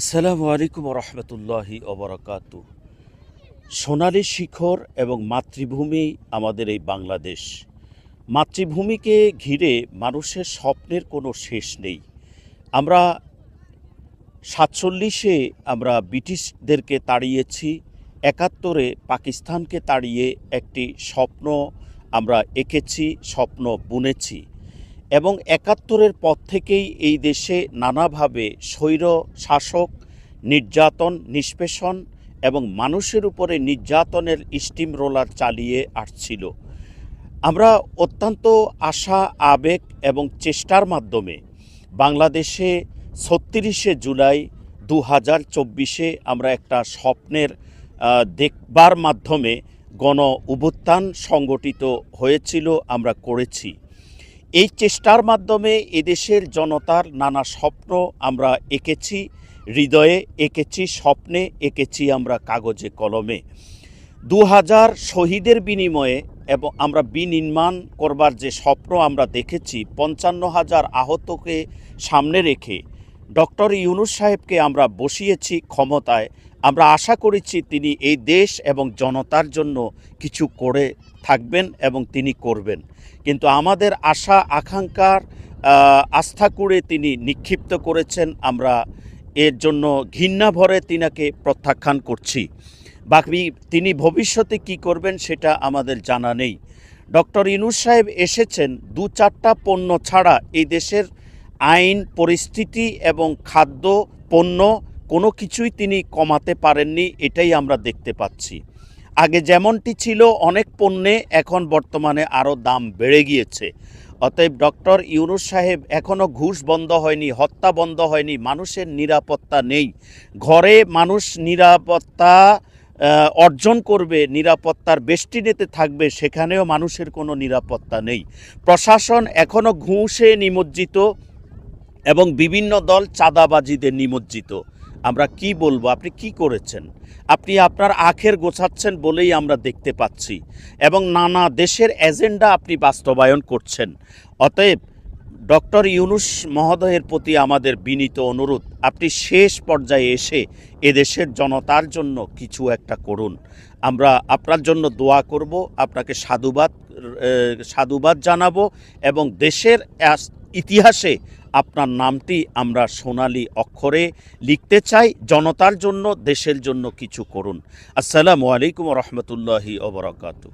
আসসালামু আলাইকুম রহমতুল্লাহি অবরাকাত সোনালী শিখর এবং মাতৃভূমি আমাদের এই বাংলাদেশ। মাতৃভূমিকে ঘিরে মানুষের স্বপ্নের কোনো শেষ নেই। আমরা সাতচল্লিশে আমরা ব্রিটিশদেরকে তাড়িয়েছি, একাত্তরে পাকিস্তানকে তাড়িয়ে একটি স্বপ্ন আমরা এঁকেছি, স্বপ্ন বুনেছি। এবং একাত্তরের পর থেকেই এই দেশে নানাভাবে স্বৈর, শাসক, নির্যাতন, নিষ্পেষণ এবং মানুষের উপরে নির্যাতনের স্টিম রোলার চালিয়ে আসছিল। আমরা অত্যন্ত আশা, আবেগ এবং চেষ্টার মাধ্যমে বাংলাদেশে ছত্রিশে জুলাই দু হাজার চব্বিশে আমরা একটা স্বপ্নের দেখবার মাধ্যমে গণ অভ্যুত্থান সংগঠিত হয়েছিল, আমরা করেছি। এই চেষ্টার মাধ্যমে এদেশের জনতার নানা স্বপ্ন আমরা এঁকেছি, হৃদয়ে এঁকেছি, স্বপ্নে এঁকেছি আমরা কাগজে কলমে। দু হাজার শহীদের বিনিময়ে এবং আমরা বিনির্মাণ করবার যে স্বপ্ন আমরা দেখেছি, পঞ্চান্ন হাজার আহতকে সামনে রেখে ডক্টর ইউনুস সাহেবকে আমরা বসিয়েছি ক্ষমতায়। আমরা আশা করেছি তিনি এই দেশ এবং জনতার জন্য কিছু করে থাকবেন এবং তিনি করবেন। কিন্তু আমাদের আশা, আকাঙ্ক্ষার আস্থা করে তিনি নিক্ষিপ্ত করেছেন। আমরা এর জন্য ঘৃণা ভরে তিনাকে প্রত্যাখ্যান করছি। বাকি তিনি ভবিষ্যতে কি করবেন সেটা আমাদের জানা নেই। ডক্টর ইনুস সাহেব এসেছেন দু চারটা পণ্য ছাড়া এই দেশের আইন, পরিস্থিতি এবং খাদ্য, পণ্য কোনো কিছুই তিনি কমাতে পারেননি, এটাই আমরা দেখতে পাচ্ছি। আগে যেমনটি ছিল, অনেক পণ্যে এখন বর্তমানে আরও দাম বেড়ে গিয়েছে। অতএব ডক্টর ইউনুস সাহেব এখনও ঘুষ বন্ধ হয়নি, হত্যা বন্ধ হয়নি, মানুষের নিরাপত্তা নেই। ঘরে মানুষ নিরাপত্তা অর্জন করবে, নিরাপত্তার বেষ্টিনেতে থাকবে, সেখানেও মানুষের কোনো নিরাপত্তা নেই। প্রশাসন এখনও ঘুষে নিমজ্জিত এবং বিভিন্ন দল চাঁদাবাজিতে নিমজ্জিত। আমরা কি বলব? আপনি কি করেছেন? আপনি আপনার আখের গোছাচ্ছেন বলেই আমরা দেখতে পাচ্ছি এবং নানা দেশের এজেন্ডা আপনি বাস্তবায়ন করছেন। অতএব ডক্টর ইউনুস মহোদয়ের প্রতি আমাদের বিনীত অনুরোধ, আপনি শেষ পর্যায়ে এসে এদেশের জনতার জন্য কিছু একটা করুন। আমরা আপনার জন্য দোয়া করব, আপনাকে সাধুবাদ সাধুবাদ জানাব এবং দেশের ইতিহাসে আপনার নামটি আমরা সোনালি অক্ষরে লিখতে চাই। জনতার জন্য, দেশের জন্য কিছু করুন। আসসালামু আলাইকুম রহমতুল্লাহি ওবরাকাতু